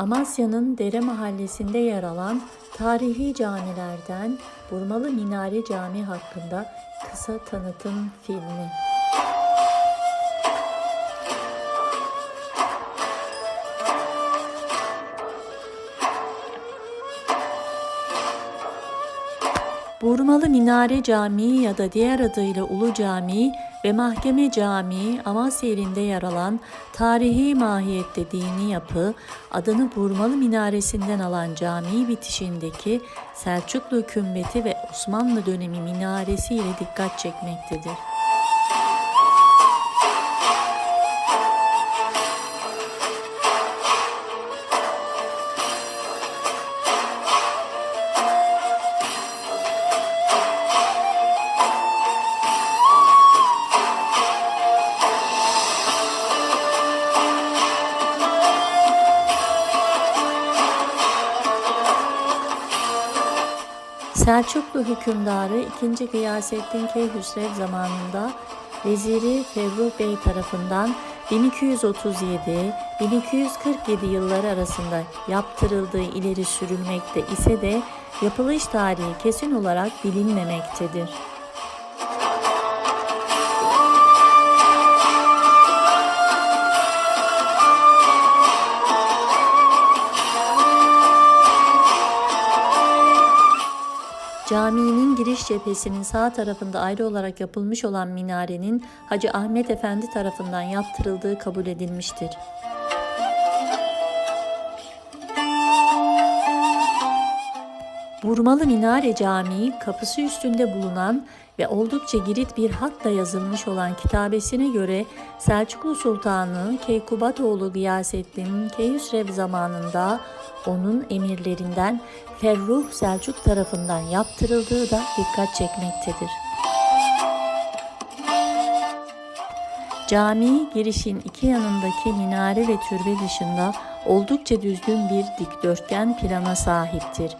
Amasya'nın Dere Mahallesi'nde yer alan tarihi camilerden Burmalı Minare Camii hakkında kısa tanıtım filmi. Burmalı Minare Camii ya da diğer adıyla Ulu Camii ve Mahkeme Camii Amasya ilinde yer alan tarihi mahiyette dini yapı adını Burmalı Minaresi'nden alan cami bitişindeki Selçuklu kümbeti ve Osmanlı dönemi minaresi ile dikkat çekmektedir. Selçuklu hükümdarı 2. Gıyasettin Keyhüsrev zamanında Veziri Fevruh Bey tarafından 1237-1247 yılları arasında yaptırıldığı ileri sürülmekte ise de yapılış tarihi kesin olarak bilinmemektedir. Caminin giriş cephesinin sağ tarafında ayrı olarak yapılmış olan minarenin Hacı Ahmet Efendi tarafından yaptırıldığı kabul edilmiştir. Burmalı Minare Camii kapısı üstünde bulunan ve oldukça girit bir hatla yazılmış olan kitabesine göre Selçuklu Sultanı Keykubatoğlu Gıyasettin Keyhüsrev zamanında onun emirlerinden Ferruh Selçuk tarafından yaptırıldığı da dikkat çekmektedir. Cami girişin iki yanındaki minare ve türbe dışında oldukça düzgün bir dikdörtgen plana sahiptir.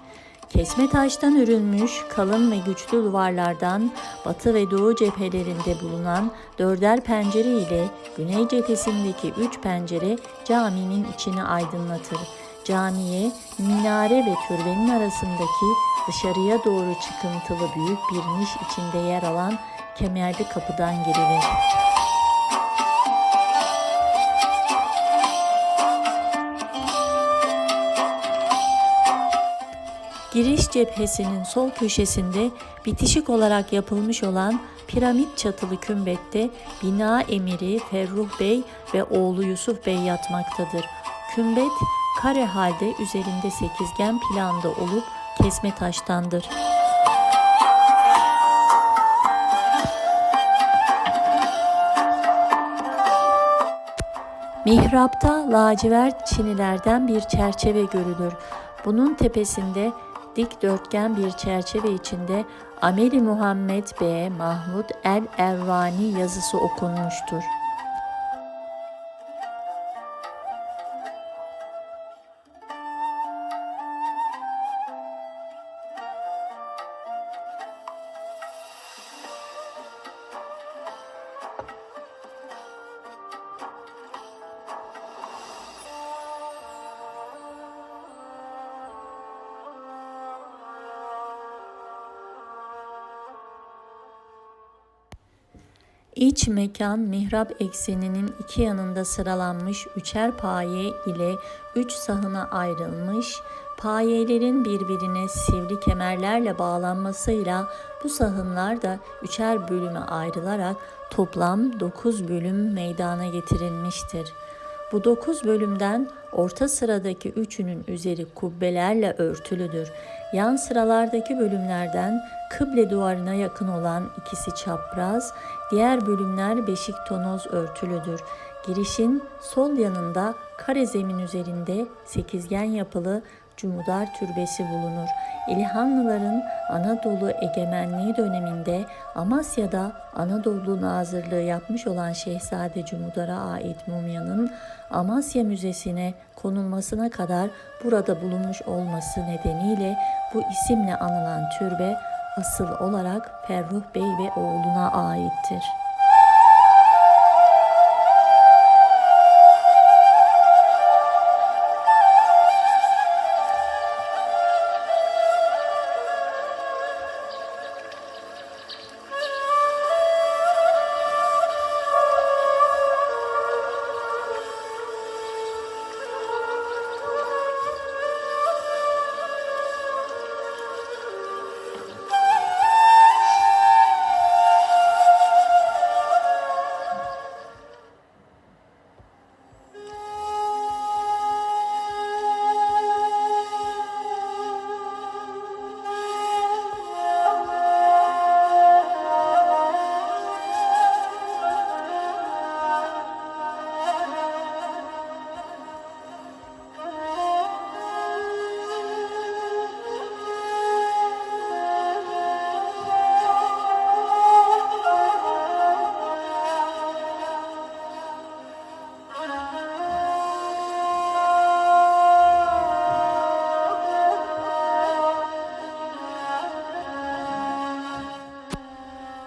Kesme taştan örülmüş kalın ve güçlü duvarlardan batı ve doğu cephelerinde bulunan dörder pencere ile güney cephesindeki üç pencere caminin içini aydınlatır. Camiye, minare ve türbenin arasındaki dışarıya doğru çıkıntılı büyük bir niş içinde yer alan kemerli kapıdan girilir. Giriş cephesinin sol köşesinde bitişik olarak yapılmış olan piramit çatılı kümbette bina emiri Ferruh Bey ve oğlu Yusuf Bey yatmaktadır. Kümbet kare halde üzerinde sekizgen planda olup kesme taştandır. Mihrapta lacivert çinilerden bir çerçeve görülür. Bunun tepesinde dikdörtgen bir çerçeve içinde Ameli Muhammed B. Mahmud El Ervani yazısı okunmuştur. İç mekan mihrap ekseninin iki yanında sıralanmış üçer paye ile üç sahına ayrılmış, payelerin birbirine sivri kemerlerle bağlanmasıyla bu sahınlar da üçer bölüme ayrılarak toplam dokuz bölüm meydana getirilmiştir. Bu dokuz bölümden orta sıradaki üçünün üzeri kubbelerle örtülüdür. Yan sıralardaki bölümlerden kıble duvarına yakın olan ikisi çapraz, diğer bölümler beşik tonoz örtülüdür. Girişin sol yanında kare zemin üzerinde sekizgen yapılı Cumhudar Türbesi bulunur. İlhanlıların Anadolu egemenliği döneminde Amasya'da Anadolu Nazırlığı yapmış olan Şehzade Cumudar'a ait mumyanın Amasya Müzesi'ne konulmasına kadar burada bulunmuş olması nedeniyle bu isimle anılan türbe asıl olarak Ferruh Bey ve oğluna aittir.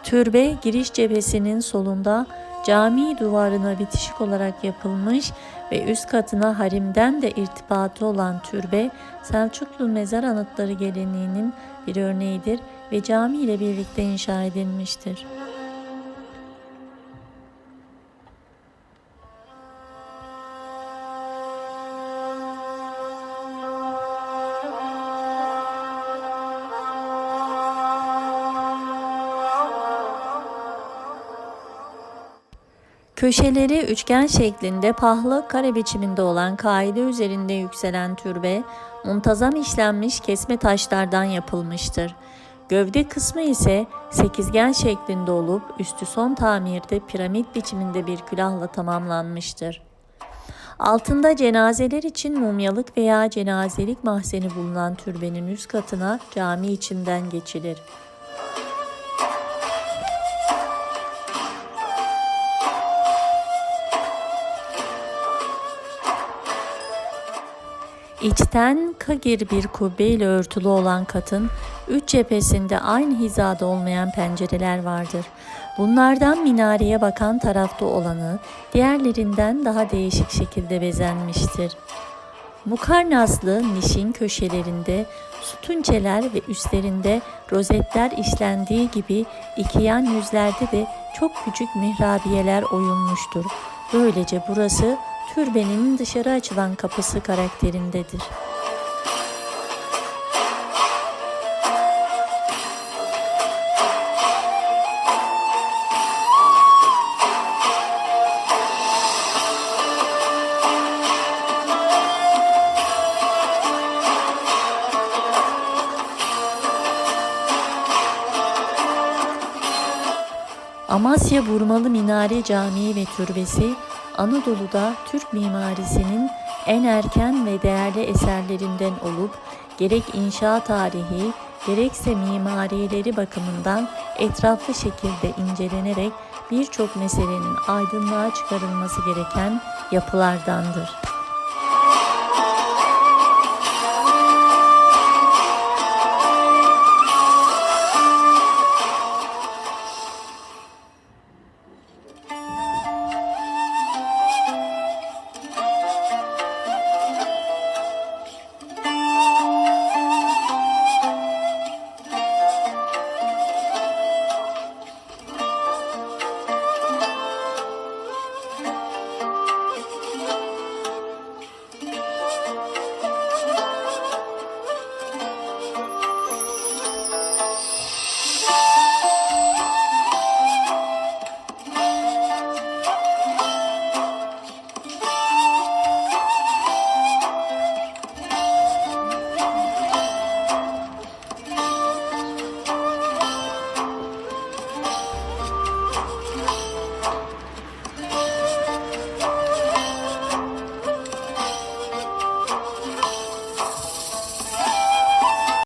Türbe giriş cephesinin solunda cami duvarına bitişik olarak yapılmış ve üst katına harimden de irtibatı olan türbe Selçuklu mezar anıtları geleneğinin bir örneğidir ve cami ile birlikte inşa edilmiştir. Köşeleri üçgen şeklinde pahlı kare biçiminde olan kaide üzerinde yükselen türbe, muntazam işlenmiş kesme taşlardan yapılmıştır. Gövde kısmı ise sekizgen şeklinde olup üstü son tamirde piramit biçiminde bir külahla tamamlanmıştır. Altında cenazeler için mumyalık veya cenazelik mahzeni bulunan türbenin üst katına cami içinden geçilir. İçten kagir bir kubbe örtülü olan katın üç cephesinde aynı hizada olmayan pencereler vardır. Bunlardan minareye bakan tarafta olanı diğerlerinden daha değişik şekilde bezenmiştir. Mukarnaslı nişin köşelerinde sütunçeler ve üstlerinde rozetler işlendiği gibi iki yan yüzlerde de çok küçük mihrabiyeler oyulmuştur. Böylece burası türbenin dışarı açılan kapısı karakterindedir. Amasya Burmalı Minare Camii ve Türbesi Anadolu'da Türk mimarisinin en erken ve değerli eserlerinden olup gerek inşa tarihi gerekse mimarileri bakımından etraflı şekilde incelenerek birçok meselenin aydınlığa çıkarılması gereken yapılardandır.